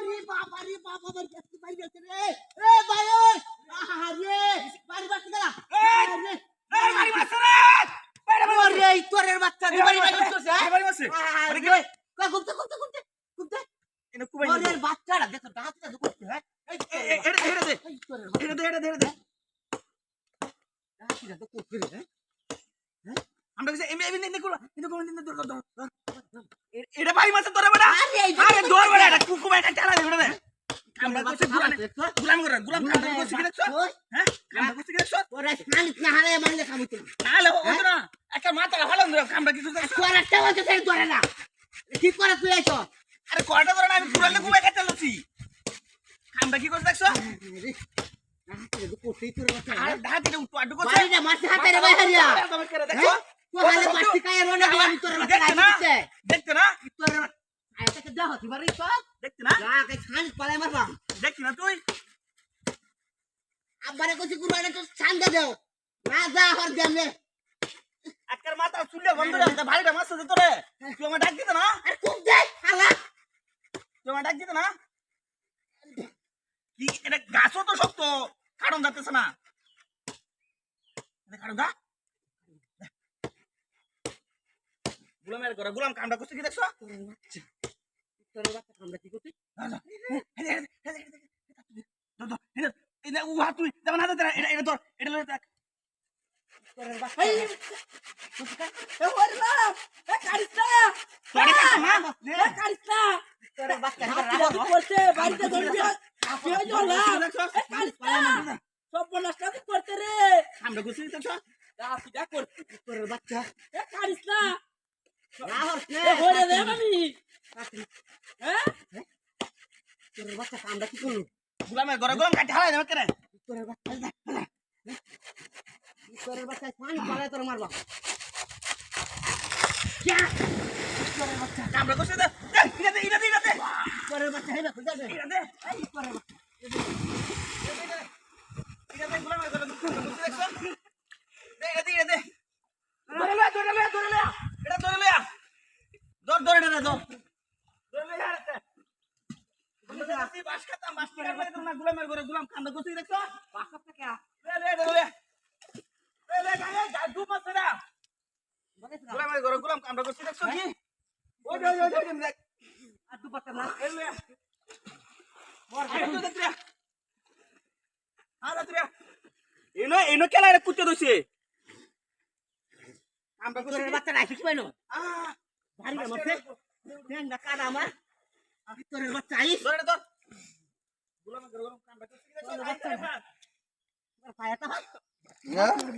ওরে বাবা রে বাবা আমার গেছে ভাই গেছে রে এ! ভাই ওই বাড়ি বাড়ি গেলা। এই! বাড়ি মারছে রে। বাইরে বাড়ি তোরের বাচ্চা এই বাড়ি বাড়ি বাড়ি করছে বাড়ি মারছে আহা আরে রে। কই ঘুরতে ঘুরতে ঘুরতে ঘুরতে এনে কুবাই ওরের বাচ্চাটা দেখো ডাহাতে করতে হ্যাঁ। এটা এটা দে এটা দে। এটা দে দে বাচ্চাটা তো করতে রে হ্যাঁ। আমরা এমনি এমনি এমনি করব। কিন্তু কোন দিন দূর দূর এটা বাড়ি মারছে তোরে বেটা। আরে এই আরে দৌড় বেটা এটা কুকুবাই একটা চালা দে বেটা আমরা করছে গুলাম করে গুলাম কাম করছে কি দেখছ? হ্যাঁ? কাম দেখছ? ওরে না হারে হতো না একটা মাথা ভালো ধরে কামটা কিছু দেখছ? তোর একটা বলতে তাই তোরে না। ঠিক করে তুই আইছো আরে কয়টা ধরে না আমি পুরালে কুবাই খাইতে লছি কামটা কি করছে দেখছ? আরে ঢাকিতে উঠো আড্ডু করছে। বাড়িটা মারছে হাতে রে ভাই হারিয়া। তুমি করে দেখছ তো হালে কায় রোনা গলা তোর মাথা দেখতে না লাগিছে দেখতে না। তোর আয়টাকে দাও তুই তো দেখতে না। যা কে ছানি পালে মারবা দেখতে না তুই? আব্বারে কইছি কুরবানি তো ছান্দা দাও। না যা হর দেমে আজকাল মাথা চুলে বন্ধ করে দিতে ভাইটা মাছ আছে তোরে। তুই আমার ডাক দিতে না? আর খুব দে হালা তুই আমার ডাক দিতে না? কি এটা গাছও তো শক্ত কারণ যাতেছে না। কারণ দা গুলামের করে গুলাম কামটা করছে কি দেখছ তোর বাচ্চা কামড়া কি করছিস না, না। এই যে, এই যে, এই যে, এই যে, ধর, ধর, এই যে, এই যে, উ হাত তুই যেমন হাতে দে না, এটা এটা ধর এটা লয়ে দেখ। তোর বাচ্চা এই, এ না এ কারিস না তোরে না তোর বাচ্চা হাতি হাতি করছে বাড়িতে ধরবি কেউ জলা দেখছ? না সব নষ্ট করতে রে কামটা করছে কি দেখছ হাতিটা করতে তোর বাচ্চা এ কালিস না না হর এ হরে রে আমি তোর বাচ্চা কামড়া কি করল গুলামের ঘরে গুলাম কাটি হালাই দেবে কেন ঘরে কামটা দে এটা দে ধরে লয়া ধরে লয়া ধরে লয়া এটা ধরে লয়া ধর ধর ধরে লয়া এটা তুই বাস খাতাম বাস করে না গুলামের ঘরে গুলাম কামটা করছে দেখছ বাচ্চা কে লে লে ধরে লয়া লে লে গায়ে জাদু তো গুলামের ঘরে গুলাম কামটা করছে দেখছ কি ওই ওই ওই ওই দেখ আর দু বাচ্চা না এই লয়া আরে তো দেখ রে আরে তুই এনো এনো কেলা এটা কুত্তে দইছে কামটা করছে তোর বাচ্চা রাখিস পাইলো আ ভারী মারছে দেন না কাটা আমার তোর বাচ্চা আইস ধরে ধর গুলামের ঘরে গুলাম কামটা করছে দেখছ তোর